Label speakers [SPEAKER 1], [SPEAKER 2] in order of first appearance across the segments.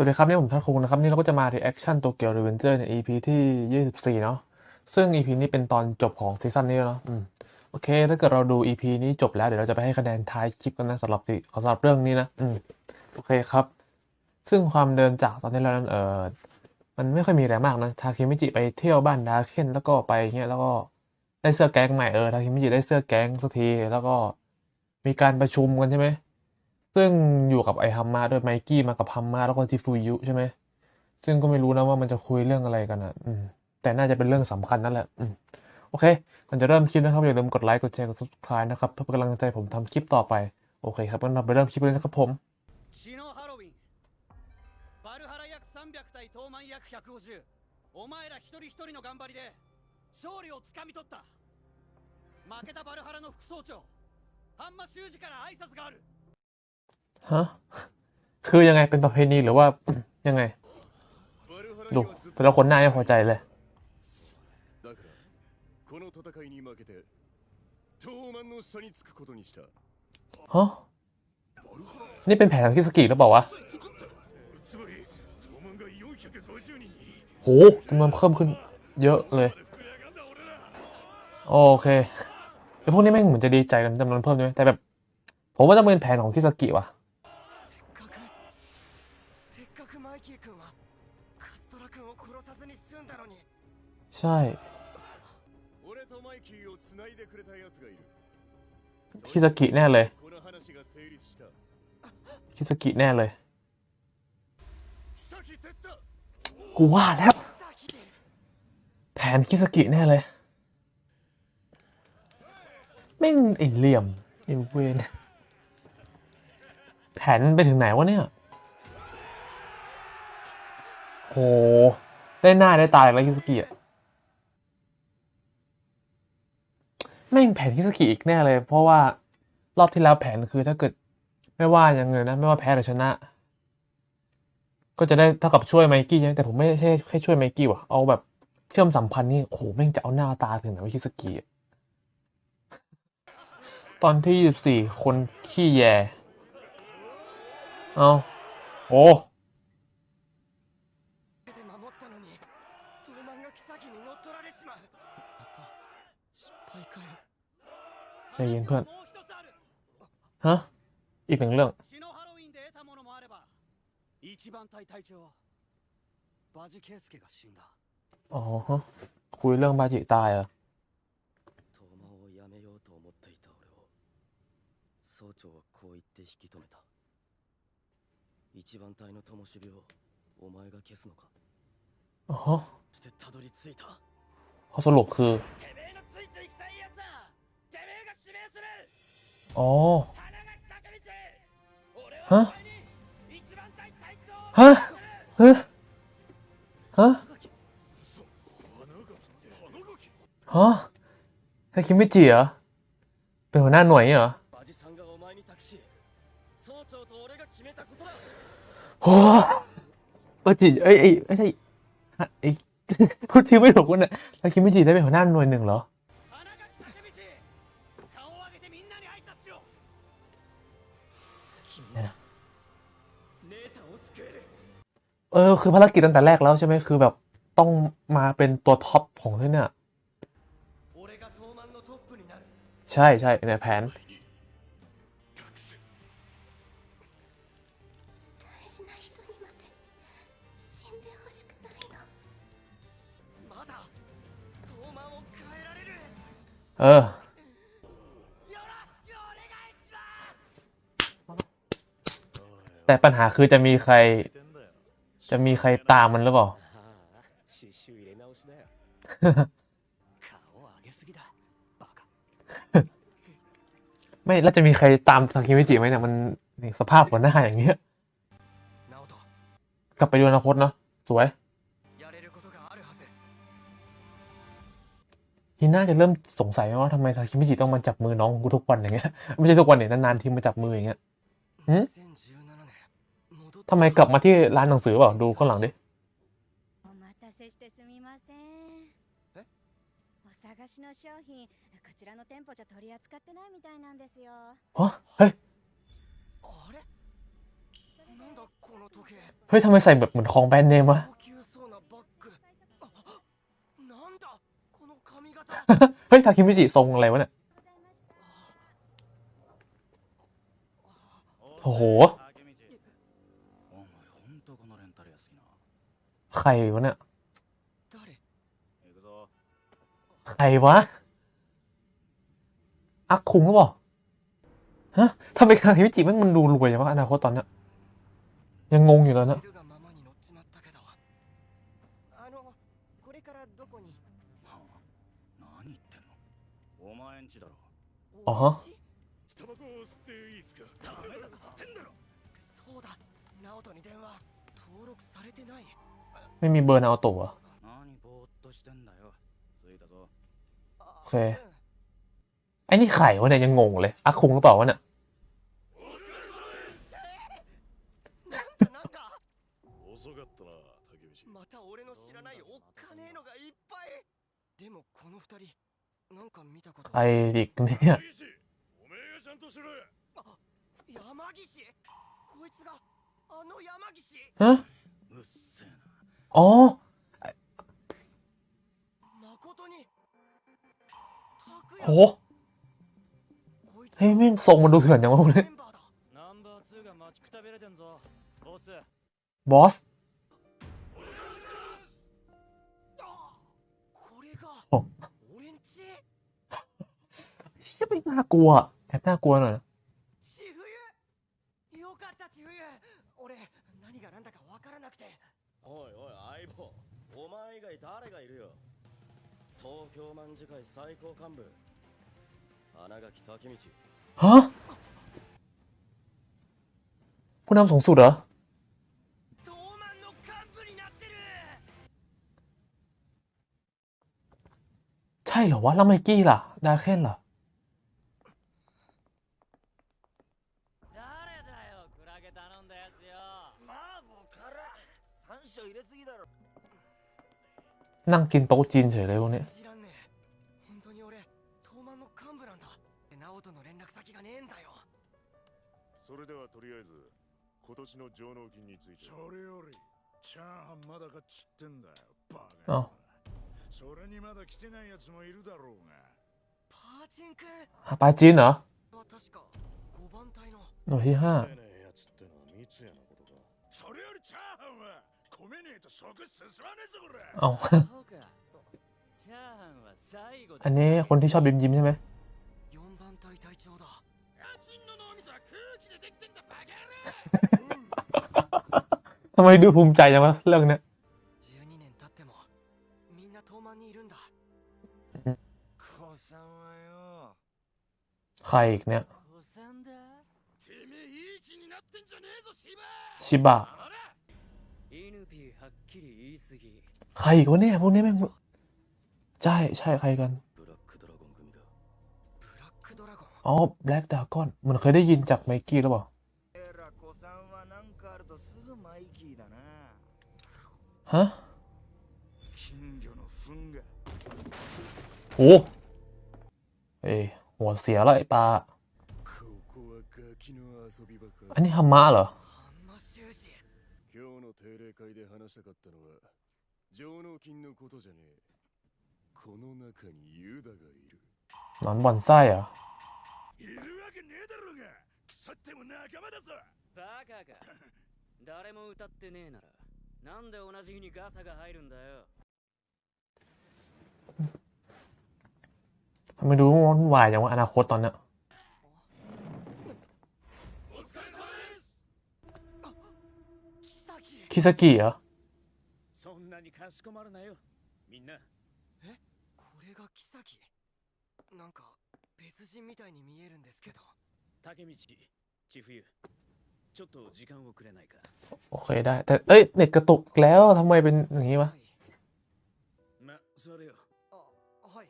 [SPEAKER 1] วัสดีครับ นี่ผมทัดคุงนะครับ นี่เราก็จะมา reaction โตเกียว Revenger ใน EP ที่ 24 เนาะซึ่ง EP นี้เป็นตอนจบของซีซั่นนี้เนาะอืมโอเค ถ้าเกิดเราดู EP นี้จบแล้ว เดี๋ยวเราจะไปให้คะแนนท้ายคลิปกันนะสำหรับสำหรับเรื่องนี้นะอืมโอเคครับ ซึ่งความเดินจากตอนนี้แล้วนั้นเออมันไม่ค่อยมีอะไรมากนะทาเคมิจิไปเที่ยวบ้านดาเคนแล้วก็ไปเงี้ยแล้วก็ได้เสื้อแก๊งใหม่เออทาเคมิจิได้เสื้อแก๊งสักทีแล้วก็มีการประชุมกันใช่ไหม ซึ่งอยู่กับไอฮัมมาด้วยไมกี้มากับฮัมมาแล้วก็จิฟูยุใช่ไหม ซึ่งก็ไม่รู้นะว่ามันจะคุยเรื่องอะไรกันอ่ะ อืม แต่น่าจะเป็นเรื่องสำคัญนั่นแหละ อืม โอเค ก่อนจะเริ่มคลิปนะครับอย่าลืมกดไลค์ กดแชร์ กด subscribe นะครับเพื่อเป็นกำลังใจผมทำคลิปต่อไป โอเคครับงั้นเราไปเริ่มคลิปเลยนะครับผม
[SPEAKER 2] 血のハロウィンバルハラ約300対東満約150お前ら一人一人の頑張りで勝利をつかみ取った負けたバルハラの副総長ハンマ修二から挨拶がある
[SPEAKER 1] ฮะคือยังไงเป็นประเพณีหรือว่ายังไงดูแต่ละคนหน้าไม่พอใจเลยฮะนี่เป็นแผนของคิสกิหรือเปล่าวะโหจำนวนเพิ่มขึ้นเยอะเลย โอเคแต่พวกนี้แม่งเหมือนจะดีใจกันจำนวนเพิ่มใช่ไหมแต่แบบ ผมว่าจะเป็นแผนของคิสกิว่ะ ใช่คิสกิแน่เลยคิสกิแน่เลย กูว่าแล้วแผนคิสกิแน่เลยแม่งไอเหลี่ยมไอเวนแผนไปถึงไหนวะเนี่ยโอ้ ได้หน้าได้ตาแล้วคิสกิอะแม่งแผนคิสกิอีกแน่เลย เพราะว่ารอบที่แล้วแผนคือถ้าเกิดไม่ว่าอย่างเงินนะ ไม่ว่าแพ้หรือชนะ ก็จะได้เท่ากับช่วยไมกี้ใช่ไหมแต่ผมไม่ใช่แค่ช่วยไมกี้ว่ะเอาแบบเชื่อมสัมพันธ์นี่โอ้โหแม่งจะเอาหน้าตาถึงไหนวะคิสกิตอนที่ยี่สิบสี่คนขี้แย เอาโอ้ เย็นเพื่อน
[SPEAKER 2] もう一つある
[SPEAKER 1] ฮะ อีกหนึ่งเรื่อง
[SPEAKER 2] 血のハロウィンで得たものもあれば一番隊隊長バジケイスケが死んだ
[SPEAKER 1] อ๋อฮะคุยเรื่องบาจิตายเหรอ
[SPEAKER 3] 東馬をやめようと思っていた俺を総長はこう言って引き止めた一番隊の灯火をお前が消すのか
[SPEAKER 1] อ๋อฮะ
[SPEAKER 3] そしてたどり着いた
[SPEAKER 1] ข้อสรุ อ๋อฮะฮะฮะ
[SPEAKER 4] ฮะ
[SPEAKER 1] ฮะให้คิมมิจิเหรอ เป็นหัวหน้าหน่วยเหรอโอ้ปจิเอ้ยไม่ใช่ไอ้พูดชื่อไม่ถูกคนน่ะแล้วคิมมิจิได้เป็นหัวหน้าหน่วยหนึ่งเหรอ เออ คือภารกิจตั้งแต่แรกแล้วใช่ไหมคือแบบต้องมาเป็นตัวท็อปของที่เนี่ย ใช่ใช่ในแผน เออแต่ปัญหาคือจะมีใคร จะมีใครตามมันหรือเปล่าไม่แล้วจะมีใครตามทาคิมิจิไหมเนี่ยมันสภาพหัวหน้าอย่างเงี้ยกลับไปดูอนาคตเนาะสวยฮิน่าจะเริ่มสงสัยว่าทำไมทาคิมิจิต้องมาจับมือน้องกูทุกวันอย่างเงี้ยไม่ใช่ทุกวันเนี่ยนานๆที่มาจับมืออย่างเงี้ย
[SPEAKER 2] หื
[SPEAKER 1] ทำไมกลับมาที่ร้านหนังสือเปล่าดูข้างหลังดิ
[SPEAKER 5] เฮ้
[SPEAKER 1] ยเฮ้ยเฮ้ยทำไมใส่แบบเหมือนของแบรนด์เนมวะเฮ้ยทาคิมิจิทรงอะไรวะเนี่ยโอ้โห ใครวะเนี่ย ใครวะ อักคุงก็บอกฮะทำไมคาเทวิจิแม่งมันดูรวยจังวะอนาคตตอนเนี้ยยังงงอยู่ตอนเนี้ย
[SPEAKER 2] อ๋อ
[SPEAKER 1] ไม่มีเบอร์นาโอโตะเหรอ
[SPEAKER 3] 何ぼーっとしてんだよ着いたぞ
[SPEAKER 2] あ
[SPEAKER 1] โอเค ไอ้นี่ไข่วะเนี่ยยังงงเลยอักคุงหรือเปล่าวะเนี่ย
[SPEAKER 2] なんだなんだ
[SPEAKER 4] 遅かったな竹道
[SPEAKER 2] また俺の知らないおっかねえのがいっぱいでもこの二人なんか見たこと
[SPEAKER 1] ไอดิกเนี่ย
[SPEAKER 4] 竹道おめえがちゃんとしろよ
[SPEAKER 2] 山岸こいつがあの山岸
[SPEAKER 1] ฮะ
[SPEAKER 3] うっせえな
[SPEAKER 1] อ๋อ โหเฮ้ยแม่งส่งมันดูเถื่อนจังวะ
[SPEAKER 3] เลย
[SPEAKER 1] บอสโอ้ยไม่น่ากลัวแอบน่ากลัวหน่อย
[SPEAKER 3] 外誰がいるよ東京卍会最高幹部穴垣武道
[SPEAKER 1] ฮะผู้นำสูงสุดเหรอ
[SPEAKER 2] 東満の幹部になってる
[SPEAKER 1] ใช่เหรอวะ แล้วไมกี้ล่ะ ดาเคนล่ะ
[SPEAKER 3] 誰
[SPEAKER 1] นั่งกินโต๊ะจีนเฉยเลยพวกเนี้ย
[SPEAKER 2] 知らんねえ本当に俺東満の幹部なんだ直人の連絡先がねえんだよ
[SPEAKER 4] それではとりあえず今年の上納金について
[SPEAKER 6] それよりチャーハンまだかっつってんだよバカ
[SPEAKER 1] あ
[SPEAKER 6] それにまだ来てないやつもいるだろうが
[SPEAKER 2] パーチンくん
[SPEAKER 1] ปาจีนเหรอ
[SPEAKER 2] は確か5番隊の
[SPEAKER 1] หน่วยที่ห้า อาอันนี้คนที่ชอบยิ้มยิ้มใช่ไหมทำไมดูภูมิใจจังวะเรื่องเนี้ยใครอีกเนี่ยชิบะ ใครกันเนี่ยพวกนี้แม่งใช่ใช่ใครกันอ๋อแบล็กดากอนมันเคยได้ยินจากไมกี้หรือเปล่าฮะโอ้เอ้หัวเสียละไอ้ปลาอันนี้ฮามาเหรอ
[SPEAKER 4] 話したかったのは上納金のことじゃねえこの中にユダがいる
[SPEAKER 1] หนอนบ่อนไส้เหรอ
[SPEAKER 6] いるわけねえだろうが腐っても仲間だぞ
[SPEAKER 3] バカか誰も歌ってねえならなんで同じ日にガサが入るんだよ
[SPEAKER 1] ทำไมดูวุ่นวายอย่างว่าอนาคตตอนเนี้ย
[SPEAKER 2] キサキ
[SPEAKER 1] คิซากิเหรอ
[SPEAKER 6] そんなにかしこまるなよみんな
[SPEAKER 2] これがキサキなんか別人みたいに見えるんですけど
[SPEAKER 3] 竹道千冬ちょっと時間をくれないか
[SPEAKER 1] โอเคได้ แต่เอ้ยเน็ตกระตุกแล้วทำไมเป็นอย่างนี้วะ
[SPEAKER 2] はい
[SPEAKER 3] ま座れよ
[SPEAKER 2] あはい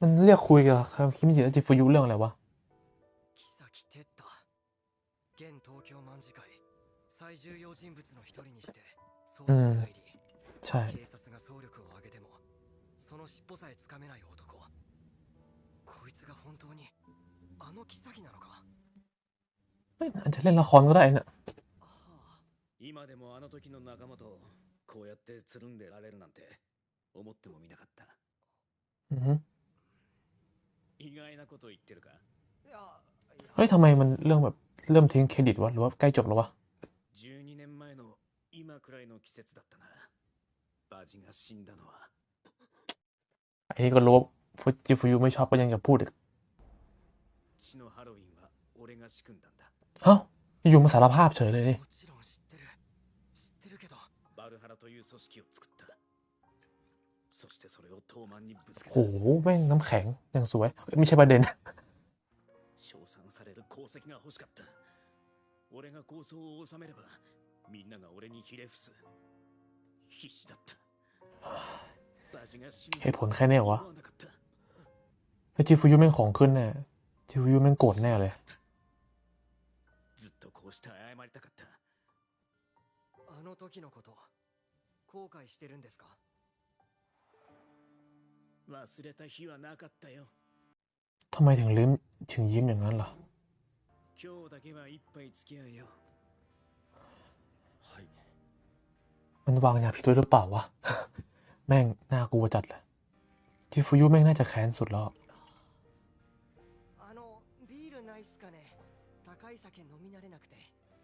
[SPEAKER 1] มันเรียกคุยกับคิมิจิและจิฟุยุเรื่องอะไรวะ
[SPEAKER 2] キサキテッタ現東京卍会最重要人物の一人にして総長代理、
[SPEAKER 1] ใช่
[SPEAKER 2] 警察が総力を挙げてもその尻尾さえつかめない男こいつが本当にあのキサキなのか
[SPEAKER 1] เฮ้ยอาจจะเล่นละครก็ได้นะ
[SPEAKER 2] は
[SPEAKER 3] 今でもあの時の仲間とこうやってつるんでられるなんて思ってもみなかった
[SPEAKER 1] อือฮึ
[SPEAKER 3] 意外なこと言ってるか
[SPEAKER 2] いやい
[SPEAKER 1] เฮ้ยทำไมมันเรื่องแบบเริ่มทิ้งเครดิตวะหรือว่าใกล้จบแล้ววะ
[SPEAKER 3] 12年前の今くらいの季節だったなバジが死んだのは
[SPEAKER 1] ไอ้นี่ก็รู้ว่าฟูจิฟูยุไม่ชอบก็ยังจะพูดอีก
[SPEAKER 3] 血のハロウィンは俺が仕組んだんだ
[SPEAKER 1] เอ้าอยู่มาสารภาพเฉยเลยดิ
[SPEAKER 2] もちろん知ってる知ってるけど
[SPEAKER 3] バルハラという組織を作ったそしてそれを東満にぶつけ
[SPEAKER 1] โห
[SPEAKER 3] た
[SPEAKER 1] แม่งน้ำแข็งยังสวยเอ้ยไม่ใช่ประเด็น
[SPEAKER 3] 称賛される功績が欲しかった俺が構想を収めればみんなが俺にひれ伏す必死だったバジが死ぬ
[SPEAKER 1] เหตุผลแค่เนี้ยวะ
[SPEAKER 3] 思わなかった
[SPEAKER 1] ไอ้จิฟูยุแม่งของขึ้นแน่จิฟูยุแม่งโกรธแน่เลย
[SPEAKER 3] ずっとこうして謝りたかった
[SPEAKER 2] あの時のこと後悔してるんですか
[SPEAKER 3] 忘れた日はなかったよ
[SPEAKER 1] ทำไมถึงลืมถึงยิ้มอย่างนั้นล่ะ
[SPEAKER 3] 今日だけは一杯付き合いよ
[SPEAKER 1] มันวางยาพิษด้วยหรือเปล่าวะ แม่งน่ากลัวจัดเลยจิฟูยุแม่งน่าจะแค้นสุดแล้ว
[SPEAKER 2] あのビールないっすかね高い酒飲み慣れなくて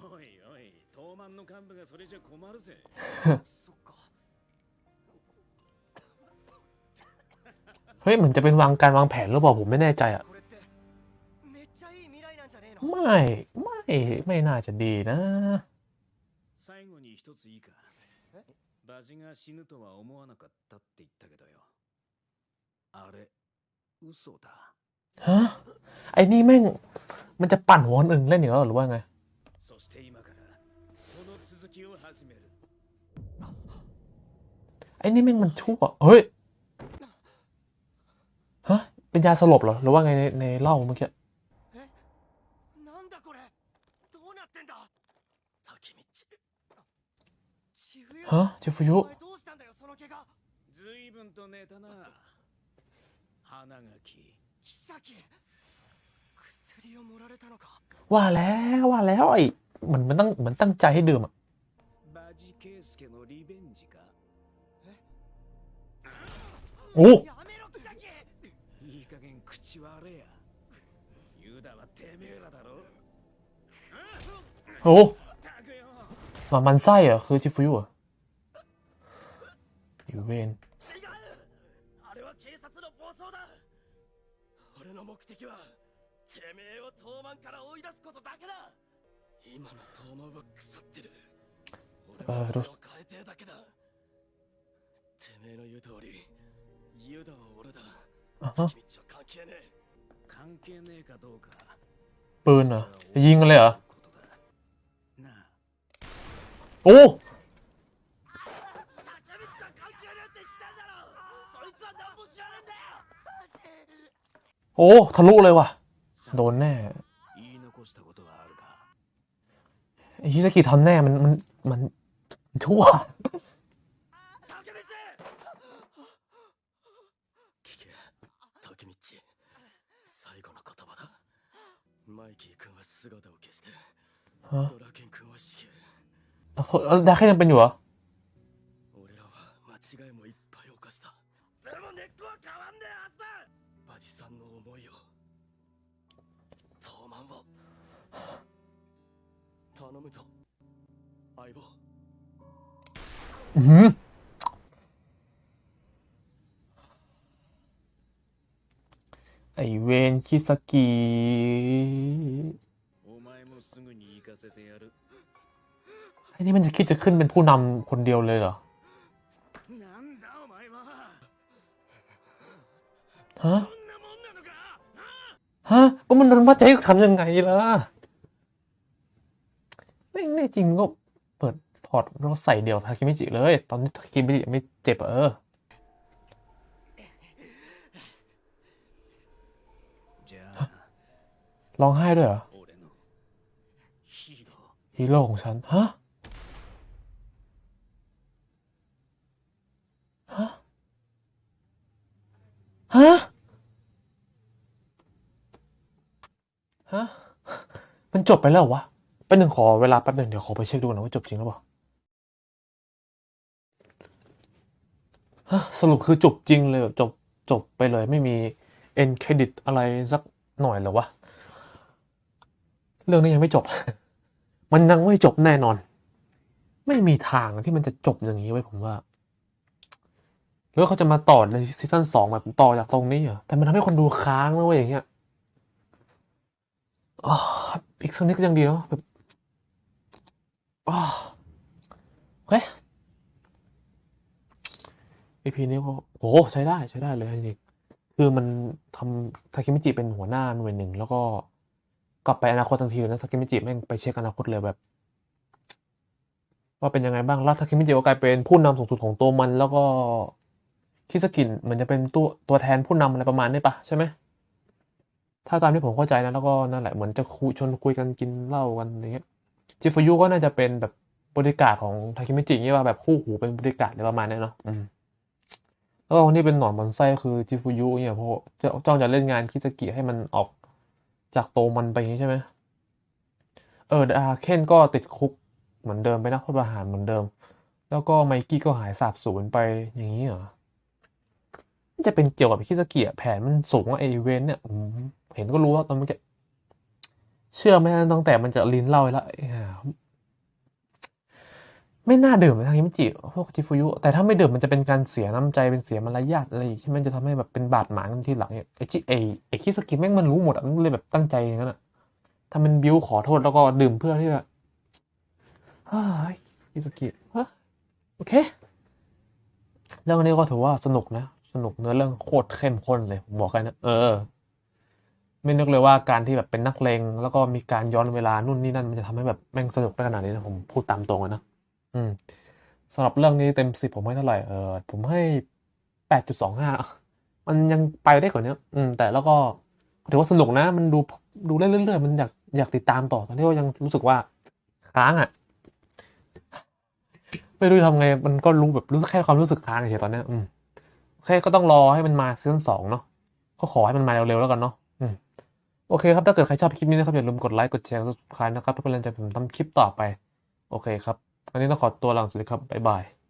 [SPEAKER 3] おいおい東満の幹部がそれじゃ困るぜ
[SPEAKER 2] そっか
[SPEAKER 1] เฮ้ยเหมือนจะเป็นวางการวางแผนหรือเปล่าผมไม่แน่ใจอ่ะ
[SPEAKER 2] これってめっちゃいい未来なんじゃねえの
[SPEAKER 1] ไม่ไม่ไม่น่าจะดีนะ
[SPEAKER 3] 最後に一ついいか
[SPEAKER 2] え
[SPEAKER 3] バジが死ぬとは思わなかったって言ったけどよあれ嘘だ
[SPEAKER 1] ฮะ ไอ้นี่แม่ง มันจะปั่นหัวคนอื่นเล่นอีกแล้วเหรอหรือว่าไง
[SPEAKER 3] そして今からその続きを始める
[SPEAKER 1] ไอ้นี่แม่งมันชั่ว เฮ้ย ฮะ เป็นยาสลบเหรอ หรือว่าไงในในเหล้าเมื่อกี้ ฮะจิฟูยุ
[SPEAKER 2] お前どうしたんだよその怪我
[SPEAKER 3] ずいぶんと寝たな花垣
[SPEAKER 2] 妃薬を盛られたのか
[SPEAKER 1] ว่าแล้วว่าแล้วไอ้เหมือนมันตั้งเหมือนตั้งใจให้ดื่มอ่ะ
[SPEAKER 3] バジケイスケのリベンジか
[SPEAKER 1] โอ้
[SPEAKER 2] やめろ妃
[SPEAKER 3] いい加減口割れやユダはてめえらだろ
[SPEAKER 1] โอ้
[SPEAKER 3] たくよ
[SPEAKER 1] หมามันไส้เหรอคือจิฟูยุเหรอ อยู่เวน
[SPEAKER 3] 違うあれは警察の暴走だ俺の目的はてめえを東満から追い出すことだけだ今の東満は腐ってる俺はそれを変えてえだけだてめえの言う通りユダは俺だ
[SPEAKER 1] อ่ะฮะ
[SPEAKER 3] 君っちは関係ねえ関係ねえかどうか
[SPEAKER 1] ปืนเหรอจะยิงกันเลยเหรอ
[SPEAKER 3] ことだなあ
[SPEAKER 1] โอ้ โอ้ทะลุเลยว่ะ โดนแน่ไอ้ฮิซากิทำแน่มันมันมันชั่วแล้วดาแค่ยังเป็นอยู่เหรอ อืมไอเวนคิสกิไอนี่มันจะคิดจะขึ้นเป็นผู้นำคนเดียวเลยเหรอ ฮะ ฮะ ก็มันโดนมัดใจให้ทำยังไงล่ะ ไม่ไม่จริงก็เปิดพอร์ตแล้ใส่เดี่ยวทาคิมิจิเลย ตอนนี้ทาคิมิจิไม่เจ็บเออร้องไห้ด้วยเหรอฮีโร่ของฉัน ฮะ ฮะ ฮะ ฮะ มันจบไปแล้ววะ แป๊บหนึ่งขอเวลาแป๊บหนึ่งเดี๋ยวขอไปเช็คดูนะว่าจบจริงหรือเปล่าสรุปคือจบจริงเลยจบจบไปเลยไม่มีเอ็นเครดิตอะไรสักหน่อยหรอวะ เรื่องนี้ยังไม่จบ มันยังไม่จบแน่นอน ไม่มีทางที่มันจะจบอย่างนี้ไว้ผมว่าแล้วเขาจะมาต่อในซีซั่นสองแบบต่อจากตรงนี้เหรอแต่มันทำให้คนดูค้างนะเว่าอย่างเงี้ยอีกสักนิดก็ยังดีเนาะแบบ อ๋อโอเค EP นี้ก็โหใช้ได้ใช้ได้เลยจริงๆคือมันทำทาเคมิจิเป็นหัวหน้าหน่วยหนึ่ง แล้วก็กลับไปอนาคตทันทีเลยนะทาเคมิจิแม่งไปเช็คอนาคตเลยแบบ ว่าเป็นยังไงบ้างแล้วทาเคมิจิก็กลายเป็นผู้นำสูงสุดของตัวมัน แล้วก็คิสกินเหมือนจะเป็นตัวตัวแทนผู้นำอะไรประมาณนี้ปะใช่ไหมถ้าตามที่ผมเข้าใจนะแล้วก็นั่นแหละเหมือนจะคุยชนคุยกันกินเหล้ากันอะไรเงี้ย จิฟูยุก็น่าจะเป็นแบบบริการของทาเคมิจิเงี้ยว่าแบบคู่หูเป็นบริการอะไรประมาณนี้เนาะอืมแล้วก็คนที่เป็นหนอนบอนไส้คือจิฟูยุเนี่ยเพราะจะจ้องจะเล่นงานคิสกิให้มันออกจากโตมันไปอย่างนี้ใช่ไหมเออดาเคนก็ติดคุกเหมือนเดิมไปนักโทษประหารเหมือนเดิม แล้วก็ไมกี้ก็หายสาบสูญไปอย่างนี้เหรอมันจะเป็นเกี่ยวกับคิสกิอะแผนมันสูงว่าไอเวนต์เนี่ยผมเห็นก็รู้ว่าตอนมันจะ เชื่อไหมตั้งแต่มันจะลิ้นเล่าแล้วไห่าไม่น่าดื่มทางยิมจิพวกจิฟูยุ แต่ถ้าไม่ดื่มมันจะเป็นการเสียน้ำใจเป็นเสียมารยาทอะไรอีกที่มันจะทำให้แบบเป็นบาดหมางกันทีหลังเนี่ยไอจิไอไอคิสกิแม่งมันรู้หมดอะมันเลยแบบตั้งใจอย่างนั้นอะทำเป็นบิวขอโทษแล้วก็ดื่มเพื่อที่จะเฮ้ยคิสกิฮะโอเคเรื่องนี้ก็ถือว่าสนุกนะ สนุกเนื้อเรื่องโคตรเข้มข้นเลยผมบอกกันนะเออ ไม่นึกเลยว่าการที่แบบเป็นนักเลงแล้วก็มีการย้อนเวลานู่นนี่นั่นมันจะทำให้แบบแม่งสนุกได้ขนาดนี้นะผมพูดตามตรงเลยนะอืมสำหรับเรื่องนี้เต็มสิบผมให้เท่าไหร่เออผมให้แปดจุดสองห้ามันยังไปได้กว่านี้อืม แต่แล้วก็ถือว่าสนุกนะ มันดูดูเรื่อยๆมันอยากอยากติดตามต่อตอนนี้ก็ยังรู้สึกว่าค้างอะไม่รู้ทำไง มันก็รู้แบบรู้สึกแค่ความรู้สึกค้างเฉยตอนเนี้ยอืมแค่ก็ต้องรอให้มันมาซีซั่นสองเนาะก็ขอให้มันมาเร็วๆแล้วกันเนาะอืม โอเคครับ ถ้าเกิดใครชอบคลิปนี้นะครับอย่าลืมกดไลค์กดแชร์กด subscribe นะครับเพื่อเป็นกำลังใจผมทำคลิปต่อไป โอเคครับวันนี้ต้องขอตัวลาสวัสดีครับบ๊ายบาย